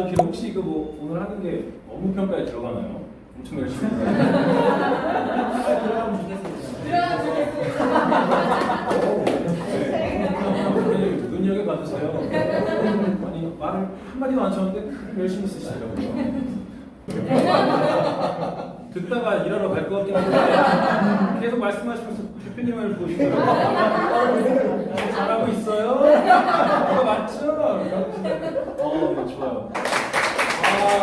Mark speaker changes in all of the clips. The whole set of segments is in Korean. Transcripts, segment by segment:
Speaker 1: 아주 길어. 혹시 이거 뭐 오늘 하는 게 업무 평가에 들어가나요? 엄청 열심히.
Speaker 2: 들어가면 좋겠습니다.
Speaker 1: 눈여겨 봐주세요. 아니 말을 한 마디도 안 쳤는데 열심히 쓰시더라고요. 듣다가 일하러 갈 것 같긴 한데 계속 말씀하시면서 대표님을 보시더라고요. 잘하고 있어요? 그거 맞죠? 어, 네, 좋아요. 아, 어.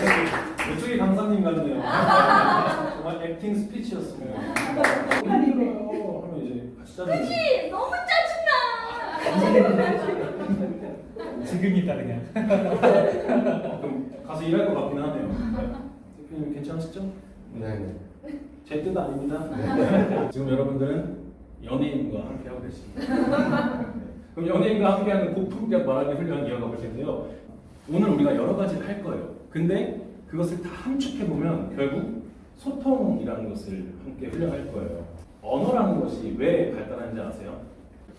Speaker 1: 네, 이쪽이 강사님 같네요. 정말 액팅 스피치였습니다. 하면 이제 같이 짜는
Speaker 3: 그치? 너무 짜증나.
Speaker 2: 지금이다 그냥.
Speaker 1: 그럼 가서 일할 것 같긴 하네요. 대표님 괜찮으시죠?
Speaker 4: 네.
Speaker 1: 제뜻 아닙니다. 네. 지금 여러분들은 연예인과 함께 하고 계십니다. 네. 그럼 연예인과 함께하는 고품격 말하기 훈련 이어가 볼 텐데요. 오늘 우리가 여러 가지를 할 거예요. 근데 그것을 다 함축해 보면 결국 소통이라는 것을 함께 훈련할 거예요. 언어라는 것이 왜 발달하는지 아세요?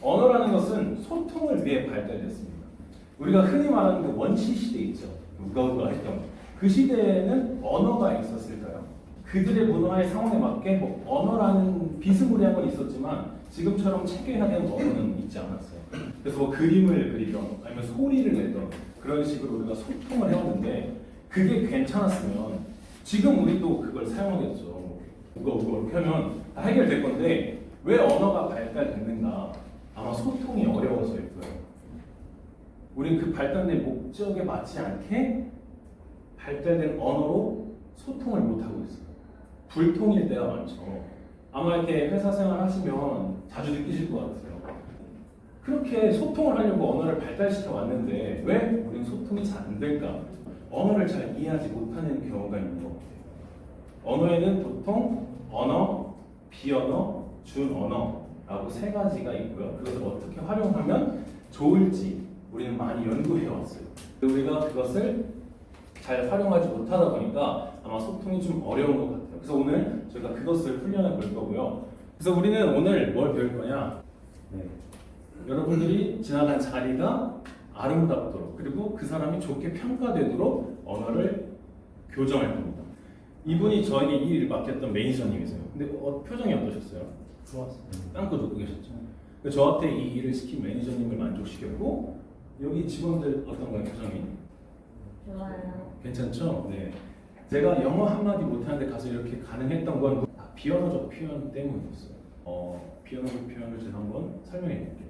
Speaker 1: 언어라는 것은 소통을 위해 발달됐습니다. 우리가 흔히 말하는 그 원시 시대 있죠. 우가우가 했던 그 시대에는 언어가 있었을까요? 그들의 문화의 상황에 맞게 뭐 언어라는 비스무리한 건 있었지만 지금처럼 체계화된 언어는 있지 않았어요. 그래서 뭐 그림을 그리던 아니면 소리를 내던 그런 식으로 우리가 소통을 해왔는데 그게 괜찮았으면 지금 우리도 그걸 사용하겠죠. 우가 이렇게 하면 다 해결될 건데 왜 언어가 발달됐는가? 아마 소통이 어려워서일 거예요. 우리는 그 발달된 목적에 맞지 않게 발달된 언어로 소통을 못 하고 있어요. 불통일 때가 많죠. 아마 이렇게 회사 생활 하시면 자주 느끼실 것 같아요. 그렇게 소통을 하려고 언어를 발달시켜 왔는데 왜 우리는 소통이 잘 안 될까? 언어를 잘 이해하지 못하는 경우가 있는 것 같아요. 언어에는 보통 언어, 비언어, 준언어라고 세 가지가 있고요. 그것을 어떻게 활용하면 좋을지 우리는 많이 연구해 왔어요. 우리가 그것을 잘 활용하지 못하다 보니까 아마 소통이 좀 어려운 것 같아요. 그래서 오늘 저희가 그것을 훈련해 볼 거고요. 그래서 우리는 오늘 뭘 배울 거냐? 네. 여러분들이 지나간 자리가 아름답도록 그리고 그 사람이 좋게 평가되도록 언어를 교정할 겁니다. 이분이 저에게 이 일을 맡겼던 매니저님이세요. 근데 어, 표정이 어떠셨어요?
Speaker 2: 좋았어.
Speaker 1: 땅고 듣고 계셨죠? 그 저한테 이 일을 시킨 매니저님을 만족시켰고 여기 직원들 어떤가요 표정이?
Speaker 3: 좋아요.
Speaker 1: 괜찮죠? 네. 제가 영어 한마디 못하는데 가서 이렇게 가능했던 건다 비언어적 표현 때문이었어요. 어, 비언어적 표현을 제가 한번 설명해 드릴게요.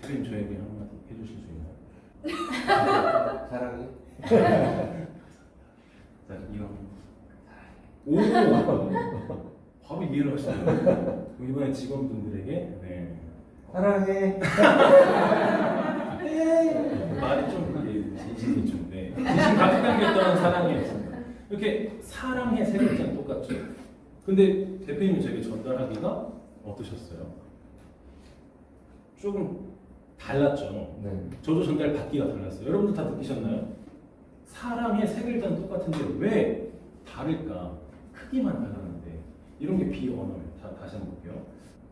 Speaker 1: 대표님 저에게 한마디 해주실 수 있나요?
Speaker 4: 사랑해.
Speaker 1: 자, 이거. 오! 바로 이해를 하시네요. 그럼 이번에 직원분들에게 네.
Speaker 4: 사랑해.
Speaker 1: 말이 좀 그게 진심이 좀 네. 진심 가득 담겼던 사랑이었습니다. 이렇게 사랑해 세 글자는 똑같죠. 근데 대표님이 저에게 전달하기가 어떠셨어요? 조금 달랐죠.
Speaker 4: 네.
Speaker 1: 저도 전달 받기가 달랐어요. 여러분도 다 느끼셨나요? 사랑의 세 글자는 똑같은데 왜 다를까? 크기만 달랐는데 이런 게 비언어예요. 자, 다시 한번 볼게요.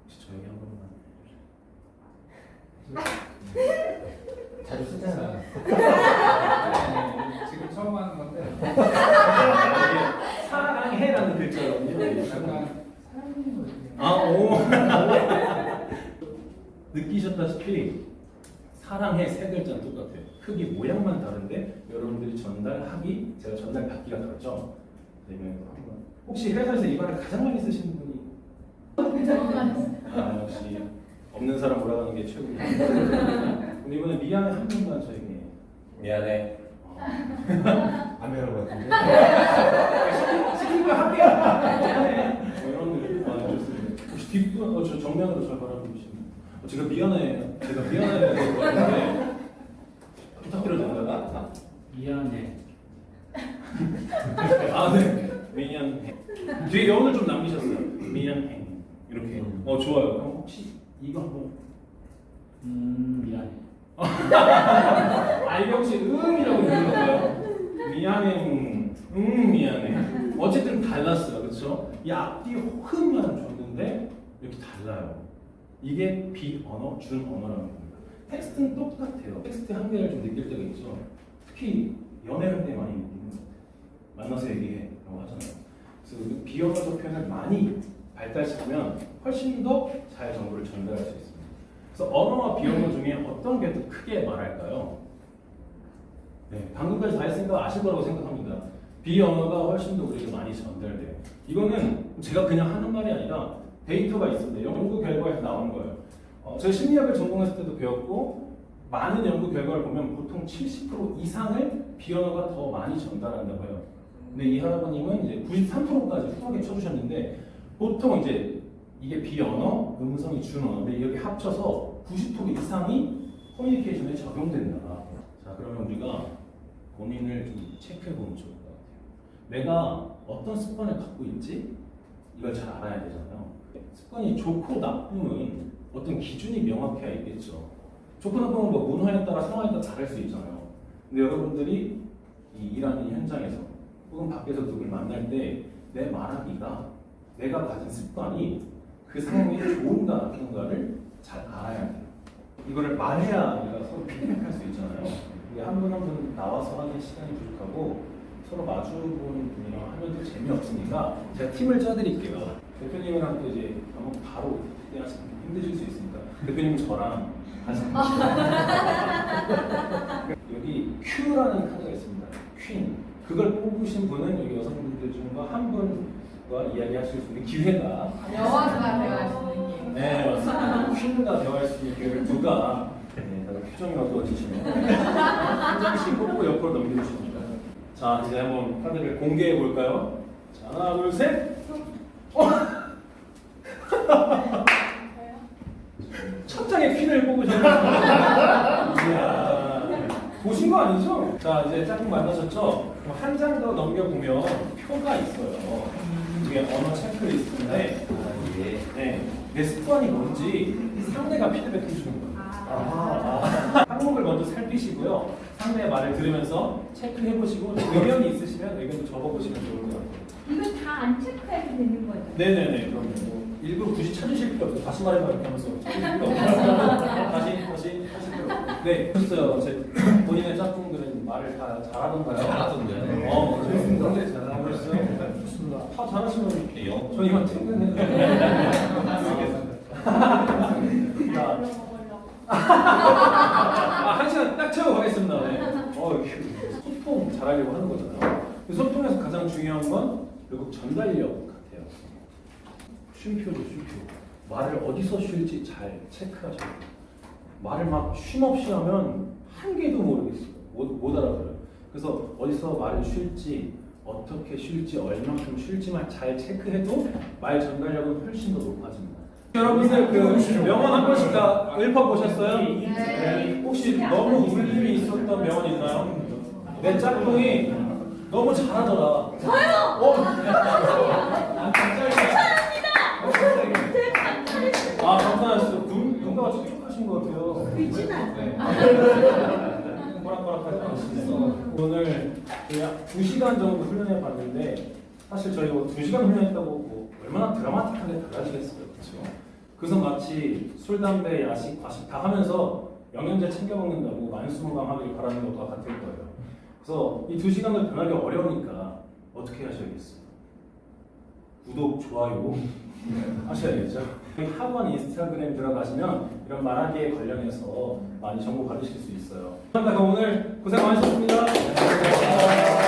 Speaker 1: 혹시 저에게 한 번만
Speaker 4: 자주 쓰잖아.
Speaker 2: 네, 지금 처음 하는 건데
Speaker 1: 이게 사랑해라는 글자거든요.
Speaker 2: 약간 사랑하는 거 같아요.
Speaker 1: 아, 오. 느끼셨다시피 사랑해 세 글자는 똑같아요. 크기 모양만 다른데 여러분들이 전달하기, 제가 전달받기가 다르죠. 그러면 혹시 회사에서 이 말을 가장 많이 쓰시는 분이 아 역시 없는 사람 몰아가는 게 최고입니다. 이번에 미안해 한 분만 저에게
Speaker 4: 미안해.
Speaker 1: 어.
Speaker 4: 것 같은데.
Speaker 1: 할게요. 뭐 이런 일 아, 좋습니다. 혹시 뒷분, 어, 저 정면으로 저 바라보시면 어, 제가 미안해, 제가 미안해 그랬는데 부탁드려도 될까요?
Speaker 2: 미안해.
Speaker 1: 아, 네. 미안해. 뒤에 여운을 좀 남기셨어요. 미안해. 이렇게. 어, 좋아요. 그럼 혹시 이거 한번.
Speaker 2: 음 미안해.
Speaker 1: 아, 혹시 응이라고 읽는 건가요? 미안해, 응, 응, 미안해. 어쨌든 달랐어요. 그렇죠? 이 앞뒤 흥만 줬는데 이렇게 달라요. 이게 비언어, 준언어라는 겁니다. 텍스트는 똑같아요. 텍스트 한계를 좀 느낄 때가 있죠. 특히 연애할 때 많이 느끼는. 만나서 얘기해 라고 하잖아요. 그래서 그 비언어적 표현을 많이 발달시키면 훨씬 더 잘 정보를 전달할 수 있습니다. 그래서 언어와 비언어 중에 어떤 게 더 크게 말할까요? 네, 방금까지 다 했으니까 아실 거라고 생각합니다. 비언어가 훨씬 더 우리에게 많이 전달돼요. 이거는 제가 그냥 하는 말이 아니라 데이터가 있습니다. 연구 결과에서 나온 거예요. 어, 제가 심리학을 전공했을 때도 배웠고 많은 연구 결과를 보면 보통 70% 이상을 비언어가 더 많이 전달한다고 해요. 근데 이 할아버님은 이제 93%까지 후하게 쳐주셨는데 보통 이제 이게 비언어, 음성이 준언어인데 이렇게 합쳐서 90% 이상이 커뮤니케이션에 적용된다. 자 그러면 우리가 본인을 좀 체크해 보면 좋을 것 같아요. 내가 어떤 습관을 갖고 있지? 이걸 잘 알아야 되잖아요. 습관이 좋고 나쁨은 어떤 기준이 명확해야 있겠죠. 좋고 나쁨은 뭐 문화에 따라 상황에 따라 다를 수 있잖아요. 근데 여러분들이 이 일하는 현장에서 혹은 밖에서 누굴 만날 때 내 말하기가 내가 가진 습관이 그 상황에 좋은가 나쁜가를 잘 알아야 돼요. 이거를 말해야 우리가 서로 피드백할 수 있잖아요. 나와서 하는 시간이 부족하고 서로 마주보는 분이랑 하면 또 재미없으니까 제가 팀을 짜드릴게요. 대표님이랑 또 이제 한번 바로 힘드실 수 있으니까 대표님 저랑 하시는 여기 Q라는 카드가 있습니다. 퀸. 그걸 뽑으신 분은 여기 여성분들 중에 한 분과 이야기하실 수 있는 기회가
Speaker 3: 영화가 대화할 수 있는 게.
Speaker 1: 네 맞습니다. 퀸과 대화할 수 있는 기회를 누가 표정이 어두워지시면 한 장씩 뽑고 옆으로 넘겨주십니다. 자 이제 한번 카드를 공개해 볼까요? 자 하나 둘 셋. 어! 첫 장에 퀸을 뽑으셨네요. 이야, 보신 거 아니죠? 자, 이제 짝꿍 만나셨죠? 한 장 더 넘겨보면 표가 있어요. 이게 언어 체크리스트인데,
Speaker 4: 예.
Speaker 1: 네, 내 습관이 뭔지 상대가 피드백 해 주는 거예요.
Speaker 3: 아.
Speaker 1: 항목을 먼저 살피시고요. 상대의 말을 들으면서 체크해 보시고 의견이 있으시면 의견도 적어보시면 좋을 것 같아요.
Speaker 3: 이거 다 안 체크해도 되는 거죠?
Speaker 1: 네네네. 그럼요. 뭐 일부러 굳이 찾으실 필요 없어요. 다시 말해봐 이렇게 하면서 찾으실 필요 없어요. 다시 다시 하실 필요 없어요. 네, 됐어요. 제 본인의 짝꿍들은 말을 다 잘하던가요?
Speaker 4: 잘하던데요.
Speaker 1: 어, 그렇습니다.
Speaker 2: 굉장히 잘하고
Speaker 1: 그랬어요.
Speaker 2: 좋습니다.
Speaker 1: 다 잘하시면
Speaker 4: 예, 영어
Speaker 1: 저 이만 퇴근해요. 자,
Speaker 3: 먹으려고.
Speaker 1: 아, 한 시간 딱 채워 가겠습니다. 네. 어, 이렇게 소통 잘 하려고 하는 거잖아요. 그 소통에서 가장 중요한 건 결국 전달력 같아요. 쉼표죠, 쉼표. 말을 어디서 쉴지 잘 체크하셔야 돼요. 말을 막 쉼 없이 하면 한 개도 모르겠어요. 못, 못 알아들어요. 그래서 어디서 말을 쉴지, 어떻게 쉴지, 얼만큼 쉴지만 잘 체크해도 말 전달력은 훨씬 더 높아집니다. 여러분들 그 명언 한 번씩 다 읊어보셨어요?
Speaker 3: 네.
Speaker 1: 혹시 너무 울림이 있었던 명언 있나요? 내 짝꿍이 너무 잘하더라. 저요? 어? 아, 감사합니다. 아, 감사했어요. 눈, 눈가가 촉촉하신 것 같아요.
Speaker 3: 그렇지는
Speaker 1: 네. 호락호락하지 않으시네요. 오늘 저희 약 2시간 정도 훈련해 봤는데 사실 저희 뭐 2시간 훈련했다고 뭐 얼마나 드라마틱하게 달라지겠어요. 그렇죠? 그래서 마치 술, 담배, 야식, 과식 다 하면서 영양제 챙겨 먹는다고 만수무강하길 바라는 것과 같을 거예요. 그래서 이 2시간을 변하기 어려우니까 어떻게 하셔야겠어요? 구독, 좋아요 하셔야겠죠. 학원 인스타그램 들어가시면 이런 말하기에 관련해서 많이 정보 받으실 수 있어요. 감사합니다. 오늘 고생 많으셨습니다.